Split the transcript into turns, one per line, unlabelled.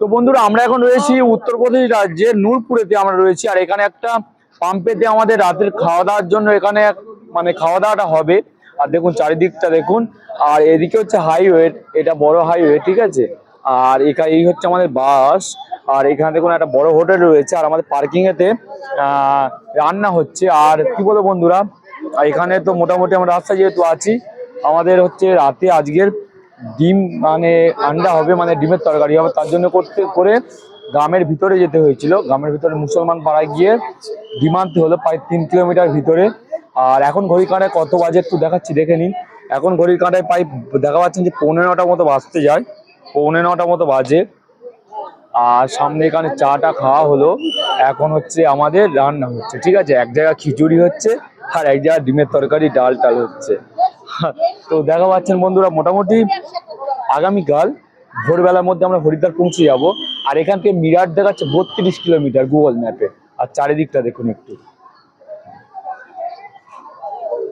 তো বন্ধুরা আমরা এখন রয়েছি উত্তরপ্রদেশ রাজ্যের নূরপুরেতে আমরা রয়েছি আর এখানে একটা পাম্পেতে আমাদের রাতের খাওয়া দাওয়ার জন্য এখানে মানে খাওয়া দাওয়াটা হবে। আর দেখুন চারিদিকটা দেখুন আর এদিকে হচ্ছে হাইওয়ে এটা বড় হাইওয়ে ঠিক আছে? আর এখানে এই হচ্ছে আমাদের বাস আর এখানে দেখুন একটা বড় হোটেল রয়েছে আর আমাদের পার্কিং এতে আহ, রান্না হচ্ছে। আর কি বলব বন্ধুরা এখানে তো মোটামুটি আমরা রাস্তায় যেহেতু আছি আমাদের হচ্ছে রাতে আজকের ডিম মানে আন্ডা হবে মানে ডিমের তরকারি হবে, তার জন্য করতে, করে গ্রামের ভিতরে যেতে হয়েছিল। গ্রামের ভিতরে মুসলমান পাড়ায় গিয়ে ডিম আনতে হলো, প্রায় তিন কিলোমিটার ভিতরে। আর এখন ঘড়ি কাঁটায় কত বাজে একটু দেখাচ্ছি, দেখে নিন। এখন ঘড়ির কাঁটায় প্রায় দেখা পাচ্ছেন যে পৌনে নটা মতো বাজতে যায়। পৌনে নটা মতো বাজে। আর সামনে এখানে চাটা খাওয়া হলো। এখন হচ্ছে আমাদের রান্না হচ্ছে, ঠিক আছে? এক জায়গায় খিচুড়ি হচ্ছে আর এক জায়গায় ডিমের তরকারি ডাল টাল হচ্ছে। তো দেখা পাচ্ছেন বন্ধুরা, মোটামুটি আগামীকাল ভোরবেলার মধ্যে আমরা হরিদ্বার পৌঁছে যাব। আর এখান থেকে মিরাট দেখাচ্ছে বত্রিশ কিলোমিটার গুগল ম্যাপে। আর চারিদিকটা দেখুন একটু।